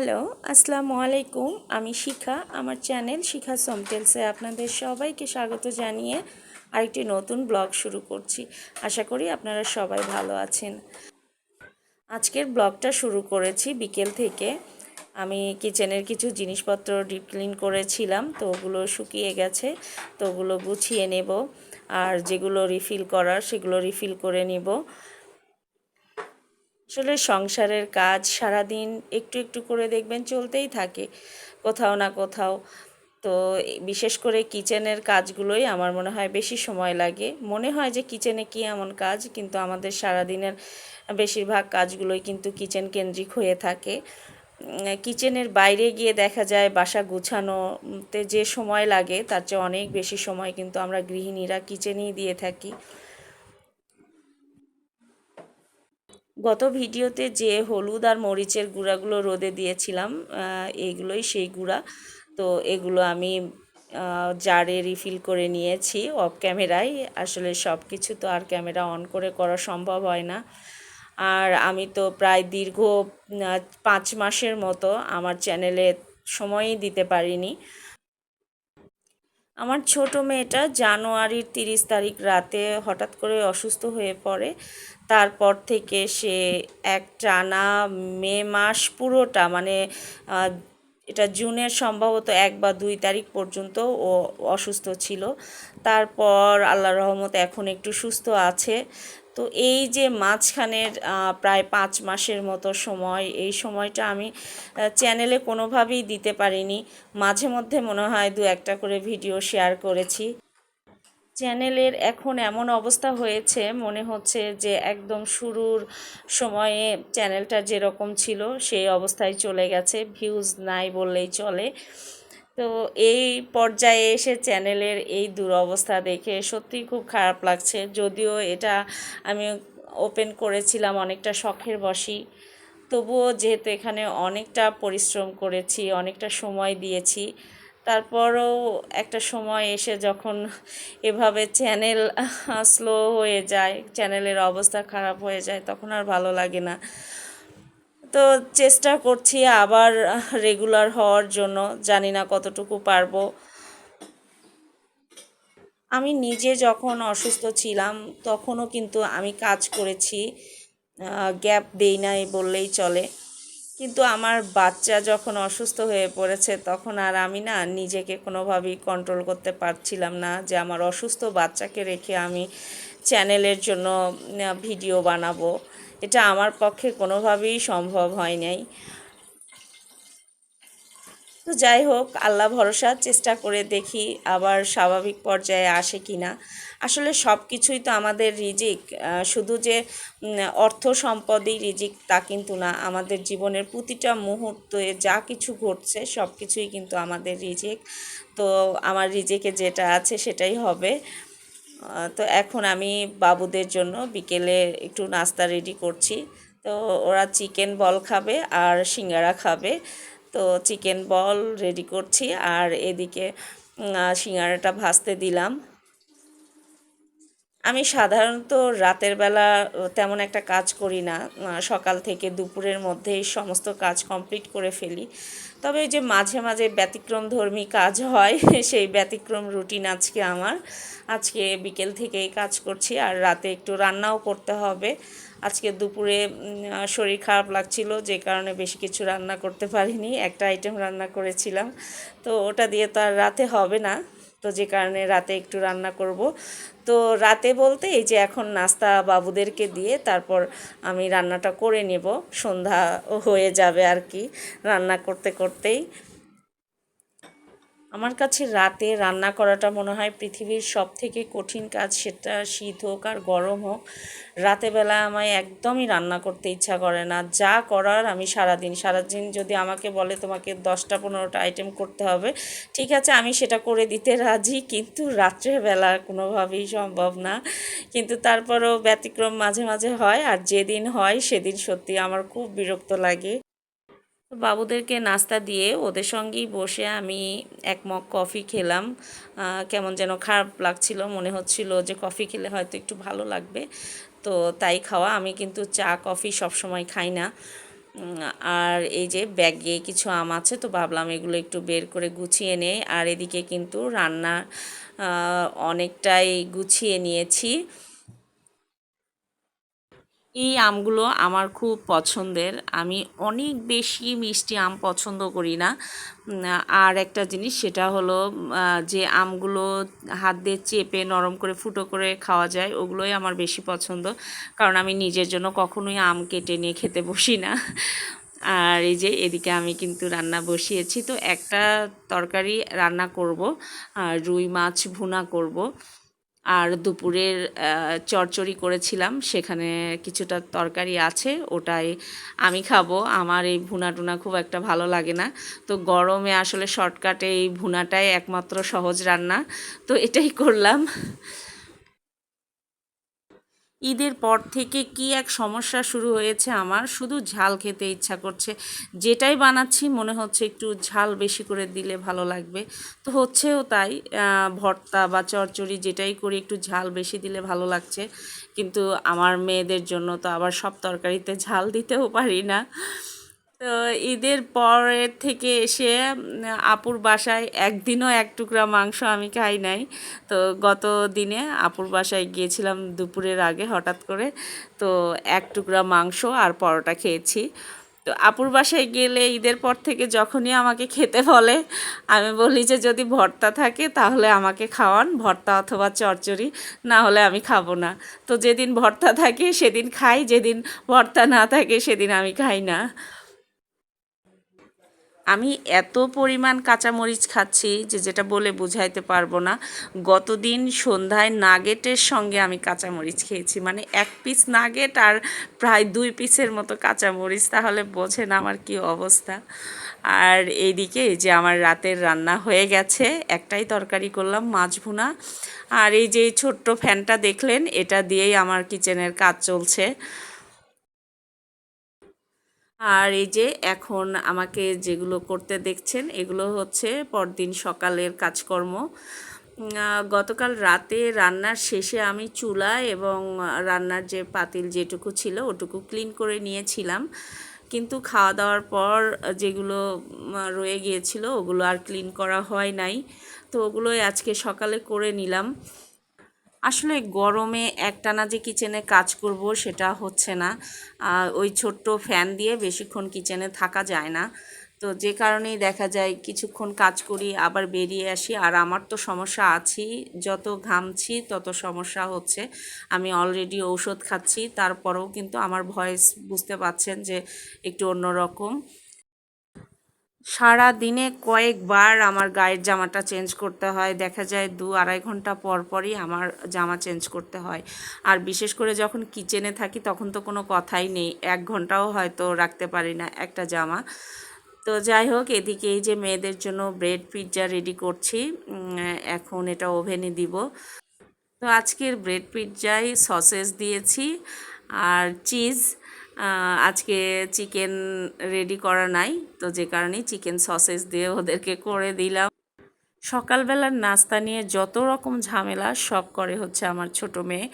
Hello, আসসালামু আলাইকুম। আমি শিখা, আমার চ্যানেল শিখা সমটেলসে আপনাদের সবাইকে স্বাগত জানিয়ে আরেকটি নতুন ব্লগ শুরু করছি। আশা করি আপনারা সবাই ভালো আছেন। আজকের ব্লগটা শুরু করেছি বিকেল থেকে। আমি কিচেনের কিছু জিনিসপত্র ডিপ ক্লিন করেছিলাম, তো ওগুলো শুকিয়ে গেছে, তো ওগুলো গুছিয়ে নেব। আর যেগুলো রিফিল করার, সেগুলো রিফিল করে নেব। আসলে সংসারের কাজ সারাদিন একটু একটু করে দেখবেন চলতেই থাকে, কোথাও না কোথাও। তো বিশেষ করে কিচেনের কাজগুলোই আমার মনে হয় বেশি সময় লাগে। মনে হয় যে কিচেনে কী এমন কাজ, কিন্তু আমাদের সারাদিনের বেশিরভাগ কাজগুলোই কিন্তু কিচেন কেন্দ্রিক হয়ে থাকে। কিচেনের বাইরে গিয়ে দেখা যায় বাসা গুছানোতে যে সময় লাগে, তার চেয়ে অনেক বেশি সময় কিন্তু আমরা গৃহিণীরা কিচেনেই দিয়ে থাকি। গত ভিডিওতে যে হলুদ আর মরিচের গুঁড়াগুলো রোদে দিয়েছিলাম এইগুলোই সেই গুঁড়া। তো এগুলো আমি জারে রিফিল করে নিয়েছি অফ ক্যামেরায় আসলে সব কিছু তো আর ক্যামেরা অন করে করা সম্ভব হয় না। আর আমি তো প্রায় দীর্ঘ পাঁচ মাসের মতো আমার চ্যানেলে সময়ই দিতে পারিনি। আমার ছোট মেয়েটা জানুয়ারির তিরিশ তারিখ রাতে হঠাৎ করে অসুস্থ হয়ে পড়ে। তারপর থেকে সে এক টানা মে মাস পুরোটা মানে এটা জুনের সম্ভবত এক বা দুই তারিখ পর্যন্ত ও অসুস্থ ছিল। তারপর আল্লাহ রহমত এখন একটু সুস্থ আছে। তো এই যে মাঝখানের প্রায় পাঁচ মাসের মতো সময়, এই সময়টা আমি চ্যানেলে কোনোভাবেই দিতে পারিনি। মাঝে মধ্যে মনে হয় দু একটা করে ভিডিও শেয়ার করেছি। চ্যানেলের এখন এমন অবস্থা হয়েছে, মনে হচ্ছে যে একদম শুরুর সময়ে চ্যানেলটা যেরকম ছিল, সেই অবস্থায় চলে গেছে। ভিউজ নাই বললেই চলে। তো এই পর্যায়ে এসে চ্যানেলের এই দুরবস্থা দেখে সত্যিই খুব খারাপ লাগছে। যদিও এটা আমি ওপেন করেছিলাম অনেকটা শখের বসি তবুও যেহেতু এখানে অনেকটা পরিশ্রম করেছি, অনেকটা সময় দিয়েছি, তারপরও একটা সময় এসে যখন এভাবে চ্যানেল স্লো হয়ে যায়, চ্যানেলের অবস্থা খারাপ হয়ে যায়, তখন আর ভালো লাগে না। তো চেষ্টা করছি আবার রেগুলার হওয়ার জন্য, জানি না কতটুকু পারব। আমি নিজে যখন অসুস্থ ছিলাম, তখনও কিন্তু আমি কাজ করেছি। গ্যাপ দেই নাই বললেই চলে। কিন্তু আমার বাচ্চা যখন অসুস্থ হয়ে পড়েছে, তখন আর আমি না নিজেকে কোনোভাবেই কন্ট্রোল করতে পারছিলাম না যে আমার অসুস্থ বাচ্চাকে রেখে আমি চ্যানেলের জন্য ভিডিও বানাবো। এটা আমার পক্ষে কোনোভাবেই সম্ভব হয় নাই। তো যাই হোক, আল্লাহ ভরসা চেষ্টা করে দেখি আবার স্বাভাবিক পর্যায়ে আসে কি না আসলে সব কিছুই তো আমাদের রিজিক শুধু যে অর্থ সম্পদই রিজিক তা কিন্তু না। আমাদের জীবনের প্রতিটা মুহূর্তে যা কিছু ঘটছে সব কিছুই কিন্তু আমাদের রিজিক। তো আমার রিজেকে যেটা আছে সেটাই হবে। তো এখন আমি বাবুদের জন্য বিকেলে একটু নাস্তা রেডি করছি। তো ওরা চিকেন বল খাবে আর সিঙ্গারা খাবে। তো চিকেন বল রেডি করছি আর এদিকে সিঙ্গারাটা ভাজতে দিলাম। আমি সাধারণত রাতের বেলা তেমন একটা কাজ করি না। সকাল থেকে দুপুরের মধ্যেই সমস্ত কাজ কমপ্লিট করে ফেলি। তবে ওই যে মাঝে মাঝে ব্যতিক্রম ধর্মী কাজ হয়, সেই ব্যতিক্রম রুটিন আজকে আমার। আজকে বিকেল থেকেই কাজ করছি আর রাতে একটু রান্নাও করতে হবে। আজকে দুপুরে শরীর খারাপ লাগছিল, যে কারণে বেশি কিছু রান্না করতে পারিনি। একটা আইটেম রান্না করেছিলাম। তো ওটা দিয়ে তো আর রাতে হবে না। তো যে কারণে রাতে একটু রান্না করব। তো রাতে বলতে এই যে এখন নাস্তা বাবুদেরকে দিয়ে তারপর আমি রান্নাটা করে নেব। সন্ধ্যা হয়ে যাবে আর কি রান্না করতে করতেই। আমার কাছে রাতে রান্না করাটা মনে হয় পৃথিবীর সব থেকে কঠিন কাজ, সেটা শীত হোক আর গরম হোক। রাতেবেলা আমায় একদমই রান্না করতে ইচ্ছা করে না। যা করার আমি সারাদিন সারাদিন যদি আমাকে বলে তোমাকে দশটা, পনেরোটা আইটেম করতে হবে, ঠিক আছে, আমি সেটা করে দিতে রাজি, কিন্তু রাত্রেবেলা কোনোভাবেই সম্ভব না। কিন্তু তারপরও ব্যতিক্রম মাঝে মাঝে হয়, আর যেদিন হয়, সেদিন সত্যি আমার খুব বিরক্ত লাগে। বাবুদেরকে নাস্তা দিয়ে ওদের সঙ্গেই বসে আমি এক মগ কফি খেলাম। কেমন যেন খারাপ লাগছিল, মনে হচ্ছিল যে কফি খেলে হয়তো একটু ভালো লাগবে। তো তাই খাওয়া, আমি কিন্তু চা, কফি সবসময় খাই না। আর এই যে ব্যাগে কিছু আম আছে, তো ভাবলাম এগুলো একটু বের করে গুছিয়ে নেই। আর এদিকে কিন্তু রান্না অনেকটাই গুছিয়ে নিয়েছি। এই আমগুলো আমার খুব পছন্দের। আমি অনেক বেশি মিষ্টি আম পছন্দ করি না। আর একটা জিনিস সেটা হলো যে আমগুলো হাত দিয়ে চেপে নরম করে ফুটো করে খাওয়া যায়, ওগুলোই আমার বেশি পছন্দ। কারণ আমি নিজের জন্য কখনোই আম কেটে নিয়ে খেতে বসি না। আর এই যে এদিকে আমি কিন্তু রান্না বসিয়েছি। তো একটা তরকারি রান্না করব, আর রুই মাছ ভুনা করব। আর দুপুরের চরচড়ি করেছিলাম। সেখানে কিছুটা তরকারি আছে, ওটাই আমি খাব। আমার এই ভুনা টুনা খুব একটা ভালো লাগে না। তো গরমে আসলে শর্টকাটে এই ভুনাটাই একমাত্র সহজ রান্না। তো এটাই করলাম। ঈদের পর থেকে কি এক সমস্যা শুরু হয়েছে আমার? শুধু ঝাল খেতে ইচ্ছা করছে। যেটাই বানাচ্ছি মনে হচ্ছে একটু ঝাল বেশি করে দিলে ভালো লাগবে। তো হচ্ছেও তাই। ভর্তা বা চরচড়ি যেটাই করি একটু ঝাল বেশি দিলে ভালো লাগছে। কিন্তু আমার মেয়েদের জন্য তো আবার সব তরকারিতে ঝাল দিতেও পারি না। তো ঈদের পরের থেকে এসে আপুর বাসায় একদিনও এক টুকরা মাংস আমি খাই নাই। তো গত দিনে আপুর বাসায় গিয়েছিলাম দুপুরের আগে হঠাৎ করে। তো এক টুকরা মাংস আর পরোটা খেয়েছি। তো আপুর বাসায় গেলে ঈদের পর থেকে যখনই আমাকে খেতে বলে, আমি বলি যে, যদি ভর্তা থাকে তাহলে আমাকে খাওয়ান, ভর্তা অথবা চচ্চড়ি, না হলে আমি খাব না। তো যেদিন ভর্তা থাকে সেদিন খাই, যেদিন ভর্তা না থাকে সেদিন আমি খাই না। আমি এত পরিমাণ কাঁচামরিচ খাচ্ছি যে যেটা বলে বুঝাইতে পারব না। গতদিন সন্ধ্যায় নাগেটের সঙ্গে আমি কাঁচামরিচ খেয়েছি। মানে এক পিস নাগেট আর প্রায় দুই পিসের মতো কাঁচামরিচ, তাহলে বোঝেন আমার কি অবস্থা। আর এইদিকে যে আমার রাতের রান্না হয়ে গেছে, একটাই তরকারি করলাম, মাছ ভুনা। আর এই যে ছোট্ট ফ্যানটা দেখলেন, এটা দিয়েই আমার কিচেনের কাজ চলছে। আর এই যে এখন আমাকে যেগুলো করতে দেখছেন, এগুলো হচ্ছে পরদিন সকালের কাজকর্ম। গতকাল রাতে রান্নার শেষে আমি চুলা এবং রান্নার যে পাতিল যেটুকু ছিল ওটুকু ক্লিন করে নিয়েছিলাম। কিন্তু খাওয়া দাওয়ার পর যেগুলো রয়ে গিয়েছিল ওগুলো আর ক্লিন করা হয় নাই। তো ওগুলোই আজকে সকালে করে নিলাম। আসলে গরমে একটানা যে কিচেনে কাজ করব সেটা হচ্ছে না। ওই ছোট্ট ফ্যান দিয়ে বেশিক্ষণ কিচেনে থাকা যায় না। তো যে কারণেই দেখা যায় কিছুক্ষণ কাজ করি, আবার বেরিয়ে আসি। আর আমার তো সমস্যা আছেই, যত ঘামছি তত সমস্যা হচ্ছে। আমি অলরেডি ঔষধ খাচ্ছি, তারপরেও কিন্তু আমার ভয়েস বুঝতে পাচ্ছেন যে একটু অন্যরকম। সারা দিনে কয়েকবার আমার গায়ের জামাটা চেঞ্জ করতে হয়। দেখা যায় দু আড়াই ঘণ্টা পর পরই আমার জামা চেঞ্জ করতে হয়। আর বিশেষ করে যখন কিচেনে থাকি তখন তো কোনো কথাই নেই। এক ঘন্টাও হয়তো রাখতে পারি না একটা জামা। তো যাই হোক, এদিকে এই যে মেয়েদের জন্য ব্রেড পিৎজা রেডি করছি। এখন এটা ওভেনে দিব। তো আজকের ব্রেড পিৎজায় সসেস দিয়েছি। আর চিজ আজকে চিকেন রেডি করা নাই, তো যে কারণেই চিকেন সসেস দিয়ে ওদেরকে করে দিলাম। সকালবেলার নাস্তা নিয়ে যত রকম ঝামেলা, সব করে হচ্ছে আমার ছোট মেয়ে।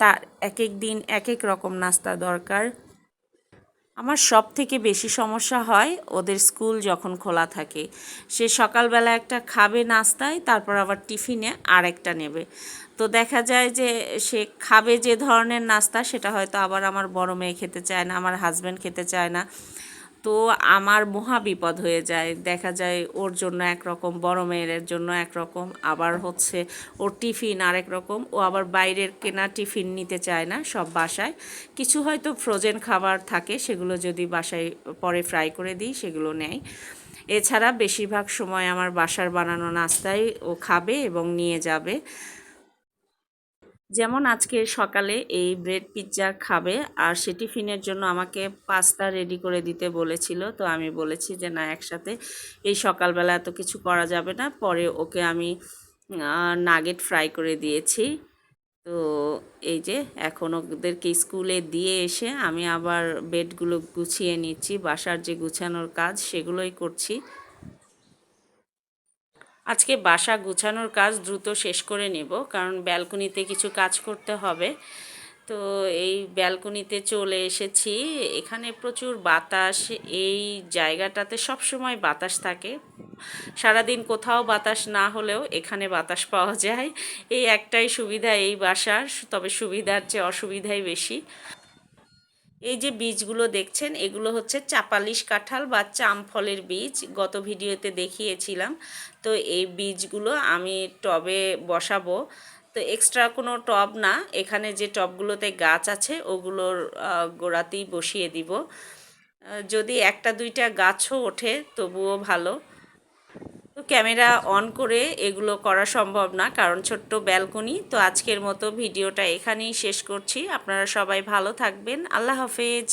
তার এক এক দিন এক এক রকম নাস্তা দরকার। আমার সব থেকে বেশি সমস্যা হয় ওদের স্কুল যখন খোলা থাকে। সে সকালবেলা একটা খাবে নাস্তায়, তারপর আবার টিফিনে আর একটা নেবে। তো দেখা যায় যে সে খাবে যে ধরনের নাস্তা, সেটা হয়তো আবার আমার বড় মেয়ে খেতে চায় না, আমার হাজব্যান্ড খেতে চায় না। তো আমার মহা বিপদ হয়ে যায়। দেখা যায় ওর জন্য একরকম, বড় মেয়ের জন্য একরকম, আবার হচ্ছে ওর টিফিন আরেক রকম, ও আবার বাইরের কেনা টিফিন নিতে চায় না সব বাসায়। কিছু হয়তো ফ্রোজেন খাবার থাকে, সেগুলো যদি বাসায় পরে ফ্রাই করে দিই, সেগুলো নেয়। এছাড়া বেশিরভাগ সময় আমার বাসার বানানো নাস্তাই ও খাবে এবং নিয়ে যাবে। যেমন আজকে সকালে এই ব্রেড পিৎজা খাবে, আর সে টিফিনের জন্য আমাকে পাস্তা রেডি করে দিতে বলেছিল। তো আমি বলেছি যে, না, একসাথে এই সকালবেলা এত কিছু করা যাবে না। পরে ওকে আমি নাগেট ফ্রাই করে দিয়েছি। তো এই যে, এখন ওদেরকে স্কুলে দিয়ে এসে আমি আবার বেডগুলো গুছিয়ে নিচ্ছি। বাসার যে গুছানোর কাজ সেগুলোই করছি। আজকে বাসা গুছানোর কাজ দ্রুত শেষ করে নেব, কারণ ব্যালকনিতে কিছু কাজ করতে হবে। তো এই ব্যালকনিতে চলে এসেছি। এখানে প্রচুর বাতাস, এই জায়গাটাতে সব সময় বাতাস থাকে। সারাদিন কোথাও বাতাস না হলেও এখানে বাতাস পাওয়া যায়। এই একটাই সুবিধা এই বাসার, তবে সুবিধার চেয়ে অসুবিধাই বেশি। এই যে বীজগুলো দেখছেন, এগুলো হচ্ছে চাপালিশ কাঁঠাল বা চাম ফলের বীজ। গত ভিডিওতে দেখিয়েছিলাম। তো এই বীজগুলো আমি টবে বসাবো। তো এক্সট্রা কোনো টব না। এখানে যে টবগুলোতে গাছ আছে, ওগুলোর গোড়াতেই বসিয়ে দিব। যদি একটা দুইটা গাছও ওঠে, তবুও ভালো। তো ক্যামেরা অন করে এগুলো করা সম্ভব না, কারণ ছোট্ট ব্যালকনি। তো আজকের মতো ভিডিওটা এখানেই শেষ করছি। আপনারা সবাই ভালো থাকবেন। আল্লাহ হাফেজ।